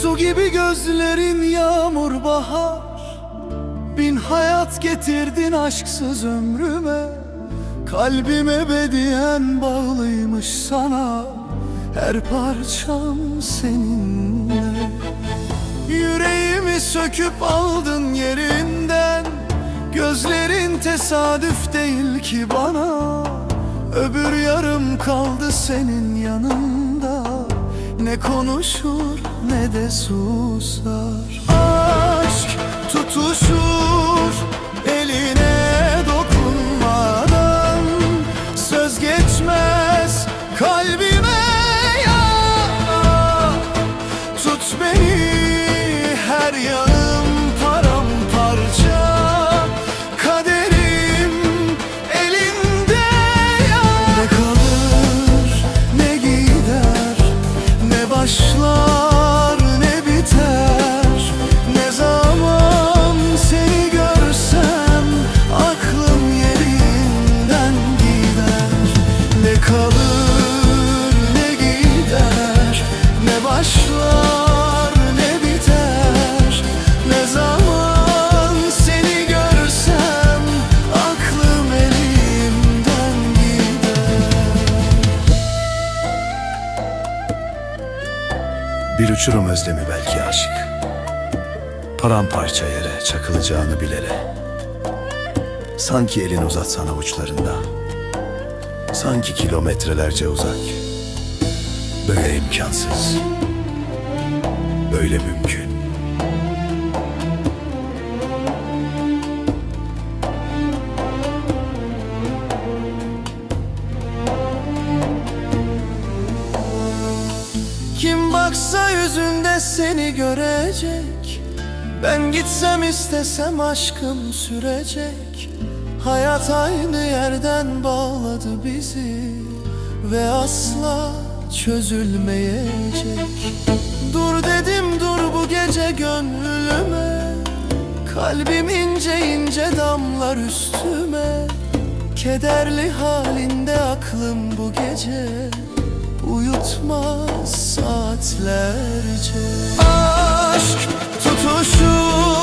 gibi gözlerin yağmur bahar. Bin hayat getirdin aşksız ömrüme. Kalbim ebediyen bağlıymış sana. Her parçam seninle. Yüreğimi söküp aldın yerinden. Gözlerin tesadüf değil ki bana. Öbür yarım kaldı senin yanında Ne konuşur ne de susar. Aşk tutuşur Bir uçurum özlemi belki aşık. Paramparça yere çakılacağını bilele. Sanki elin uzatsan avuçlarında Sanki kilometrelerce uzak. Böyle imkansız. Böyle mümkün Kim baksa yüzünde seni görecek. Ben gitsem istesem aşkım sürecek. Hayat aynı yerden bağladı bizi Ve asla çözülmeyecek. Dur dedim dur bu gece gönlüme. Kalbim ince ince damlar üstüme. Kederli halinde aklım bu gece Uyutmaz saatlerce. Aşk tutuşur